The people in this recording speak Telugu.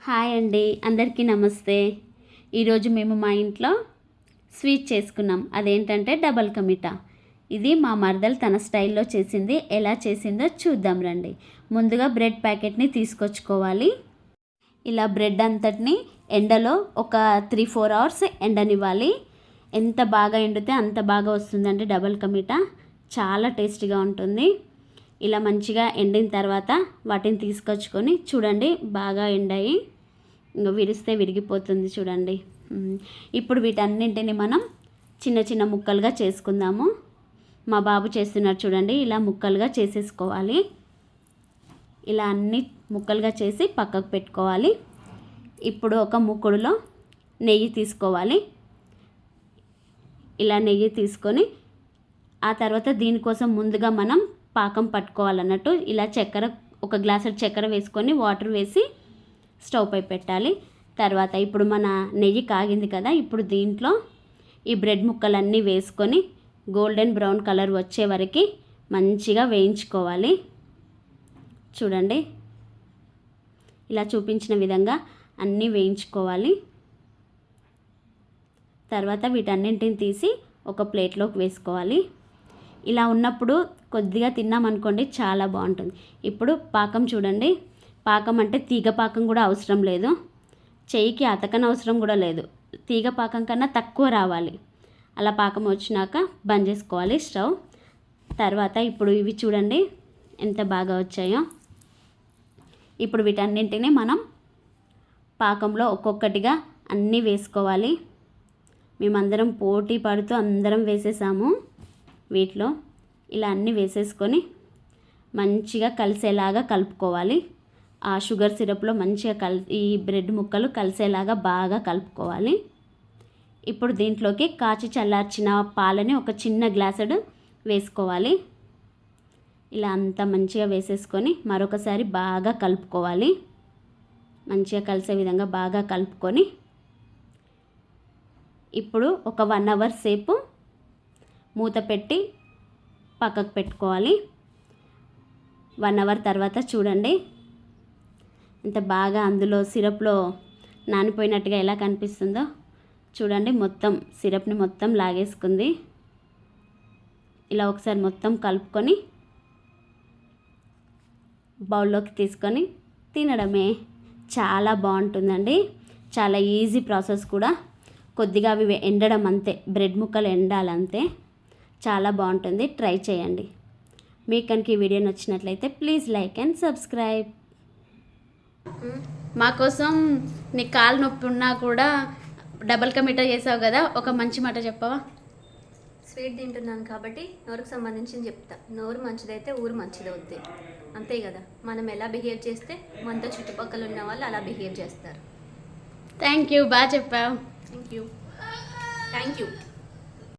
హాయ్ అండి అందరికీ నమస్తే. ఈరోజు మేము మా ఇంట్లో స్వీట్ చేసుకున్నాం. అదేంటంటే డబల్ కమిటా. ఇది మా మరదలు తన స్టైల్లో చేసింది. ఎలా చేసిందో చూద్దాం రండి. ముందుగా బ్రెడ్ ప్యాకెట్ని తీసుకొచ్చుకోవాలి. ఇలా బ్రెడ్ అంతటిని ఎండలో ఒక త్రీ ఫోర్ అవర్స్ ఎండనివ్వాలి. ఎంత బాగా ఎండితే అంత బాగా వస్తుందండి డబల్ కమిటా. చాలా టేస్టీగా ఉంటుంది. ఇలా మంచిగా ఎండిన తర్వాత వాటిని తీసుకొచ్చుకొని చూడండి బాగా ఎండాయి. ఇంకా విరిస్తే విరిగిపోతుంది చూడండి. ఇప్పుడు వీటన్నింటిని మనం చిన్న చిన్న ముక్కలుగా చేసుకుందాము. మా బాబు చేస్తున్నారు చూడండి ఇలా ముక్కలుగా చేసేసుకోవాలి. ఇలా అన్ని ముక్కలుగా చేసి పక్కకు పెట్టుకోవాలి. ఇప్పుడు ఒక ముక్కుడులో నెయ్యి తీసుకోవాలి. ఇలా నెయ్యి తీసుకొని ఆ తర్వాత దీనికోసం ముందుగా మనం పాకం పట్టుకోవాలన్నట్టు ఇలా చక్కెర ఒక గ్లాసు చక్కెర వేసుకొని వాటర్ వేసి స్టవ్ పై పెట్టాలి. తర్వాత ఇప్పుడు మన నెయ్యి కాగింది కదా ఇప్పుడు దీంట్లో ఈ బ్రెడ్ ముక్కలన్నీ వేసుకొని గోల్డెన్ బ్రౌన్ కలర్ వచ్చే వరకు మంచిగా వేయించుకోవాలి. చూడండి ఇలా చూపించిన విధంగా అన్నీ వేయించుకోవాలి. తర్వాత వీటన్నింటిని తీసి ఒక ప్లేట్లోకి వేసుకోవాలి. ఇలా ఉన్నప్పుడు కొద్దిగా తిన్నామనుకోండి చాలా బాగుంటుంది. ఇప్పుడు పాకం చూడండి. పాకం అంటే తీగ పాకం కూడా అవసరం లేదు. చెయ్యికి అతకన అవసరం కూడా లేదు. తీగ పాకం కన్నా తక్కువ రావాలి. అలా పాకం వచ్చినాక బంద్ చేసుకోవాలి స్టవ్. తర్వాత ఇప్పుడు ఇవి చూడండి ఎంత బాగా వచ్చాయో. ఇప్పుడు వీటన్నింటినీ మనం పాకంలో ఒక్కొక్కటిగా అన్నీ వేసుకోవాలి. మేమందరం పోటీ పడుతూ అందరం వేసేసాము. వీటిలో ఇలా అన్నీ వేసేసుకొని మంచిగా కలిసేలాగా కలుపుకోవాలి. ఆ షుగర్ సిరప్లో మంచిగా కల్ ఈ బ్రెడ్ ముక్కలు కలిసేలాగా బాగా కలుపుకోవాలి. ఇప్పుడు దీంట్లోకి కాచి చల్లార్చిన పాలని ఒక చిన్న గ్లాసుడు వేసుకోవాలి. ఇలా అంతా మంచిగా వేసేసుకొని మరొకసారి బాగా కలుపుకోవాలి. మంచిగా కలిసే విధంగా బాగా కలుపుకొని. ఇప్పుడు ఒక వన్ అవర్ సేపు మూత పెట్టి పక్కకు పెట్టుకోవాలి. వన్ అవర్ తర్వాత చూడండి. ఎంత బాగా అందులో సిరప్లో నానిపోయినట్టుగా ఎలా కనిపిస్తుందో చూడండి. మొత్తం సిరప్ని మొత్తం లాగేసుకుంది. ఇలా ఒకసారి మొత్తం కలుపుకొని బౌల్లోకి తీసుకొని తినడమే. చాలా బాగుంటుందండి. చాలా ఈజీ ప్రాసెస్ కూడా. కొద్దిగా అవి ఎండడం అంతే. బ్రెడ్ ముక్కలు ఎండాలంతే. చాలా బాగుంటుంది. ట్రై చేయండి. మీకు కనుక ఈ వీడియో నచ్చినట్లయితే ప్లీజ్ లైక్ అండ్ సబ్స్క్రైబ్ మా కోసం నీ కాలు నొప్పి ఉన్నా కూడా డబల్ కమిటా చేసావు కదా ఒక మంచి మాట చెప్పవా? స్వీట్ తింటున్నాను కాబట్టి నోరుకు సంబంధించింది చెప్తా. నోరు మంచిదైతే ఊరు మంచిదవుద్ది అంతే కదా? మనం ఎలా బిహేవ్ చేస్తే మనతో చుట్టుపక్కల ఉన్న వాళ్ళు అలా బిహేవ్ చేస్తారు. థ్యాంక్ యూ బాగా చెప్పావు. Thank you thank you